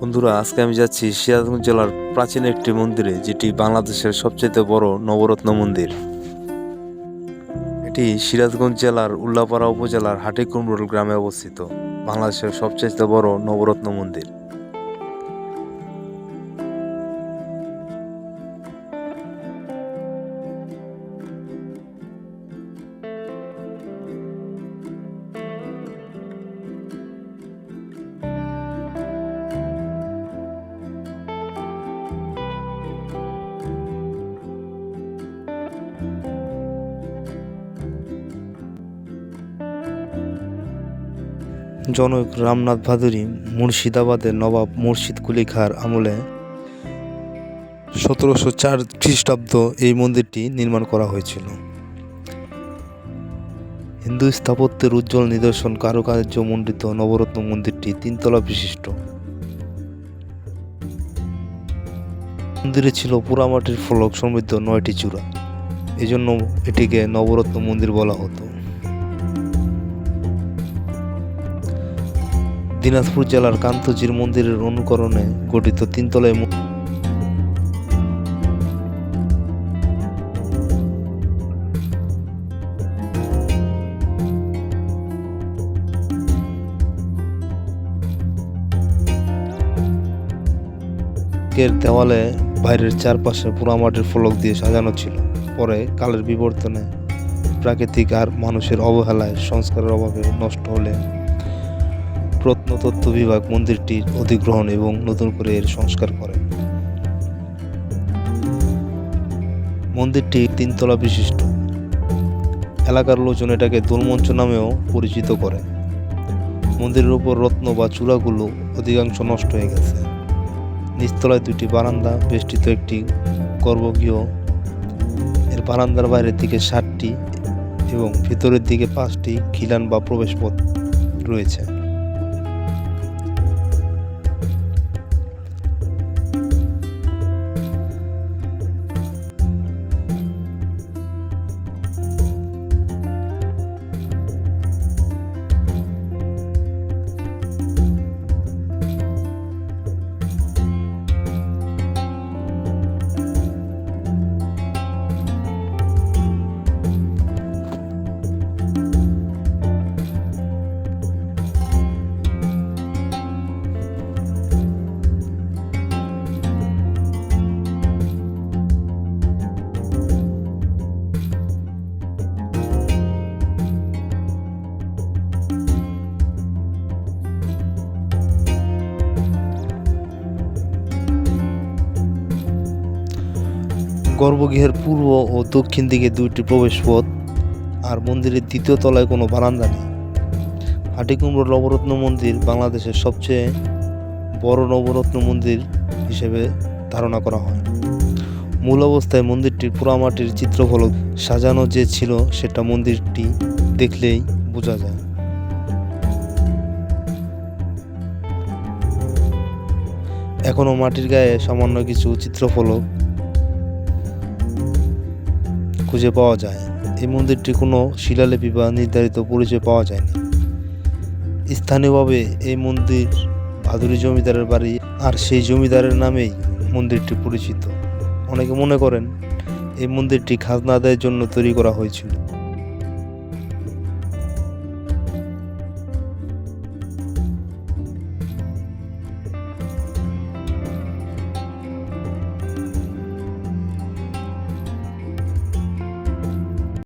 বন্ধুরা, আজকে আমি যাচ্ছি সিরাজগঞ্জ জেলার প্রাচীন একটি মন্দিরে, যেটি বাংলাদেশের সবচেয়ে বড় নবরত্ন মন্দির। এটি সিরাজগঞ্জ জেলার উল্লাপাড়া উপজেলার হাটিকুমরুল গ্রামে অবস্থিত, বাংলাদেশের সবচেয়ে বড় নবরত্ন মন্দির। জনক রামনাথ ভাদুরী মুর্শিদাবাদের নবাব মুর্শিদ কুলি খাঁর আমলে সতেরোশো চার খ্রিস্টাব্দ এই মন্দিরটি নির্মাণ করা হয়েছিল। হিন্দু স্থাপত্যের উজ্জ্বল নিদর্শন কারুকার্য মণ্ডিত নবরত্ন মন্দিরটি তিনতলা বিশিষ্ট। মন্দিরে ছিল পোড়ামাটির ফলক সমৃদ্ধ নয়টি চূড়া। এজন্য এটিকে নবরত্ন মন্দির বলা হতো। দিনাজপুর জেলার কান্তজির মন্দিরের অনুকরণে গঠিত তিনতলায় এর দেওয়ালে বাইরের চারপাশে পোড়ামাটির ফলক দিয়ে সাজানো ছিল। পরে কালের বিবর্তনে প্রাকৃতিক আর মানুষের অবহেলায় সংস্কারের অভাবে নষ্ট হলে প্রত্নতত্ত্ব বিভাগ মন্দিরটির অধিগ্রহণ এবং নতুন করে এর সংস্কার করে। মন্দিরটি তিনতলা বিশিষ্ট। এলাকার লোকজন এটাকে দোলমঞ্চ নামেও পরিচিত করে। মন্দিরের উপর রত্ন বা চূড়াগুলো অধিকাংশ নষ্ট হয়ে গেছে। নিচতলায় দুটি বারান্দা, বেষ্টিত একটি গর্ভগৃহ। এর বারান্দার বাইরের দিকে ষাটটি এবং ভিতরের দিকে পাঁচটি খিলান বা প্রবেশপথ রয়েছে। গর্ভগৃহের পূর্ব ও দক্ষিণ দিকে দুইটি প্রবেশপথ আর মন্দিরের দ্বিতীয় তলায় কোনো বারান্দা নেই। হাটিকুমড়ো নবরত্ন মন্দির বাংলাদেশের সবচেয়ে বড় নবরত্ন মন্দির হিসেবে ধারণা করা হয়। মূল অবস্থায় মন্দিরটির পোড়ামাটির চিত্রফলক সাজানো যে ছিল সেটা মন্দিরটি দেখলেই বোঝা যায়। এখনও মাটির গায়ে সামান্য কিছু চিত্রফলক খুঁজে পাওয়া যায়। এই মন্দিরটি কোনো শিলালিপি বা নির্ধারিত পরিচয় পাওয়া যায়নি। স্থানীয়ভাবে এই মন্দির ভাদুরী জমিদারের বাড়ি আর সেই জমিদারের নামেই মন্দিরটি পরিচিত। অনেকে মনে করেন, এই মন্দিরটি খাজনা আদায়ের জন্য তৈরি করা হয়েছিল।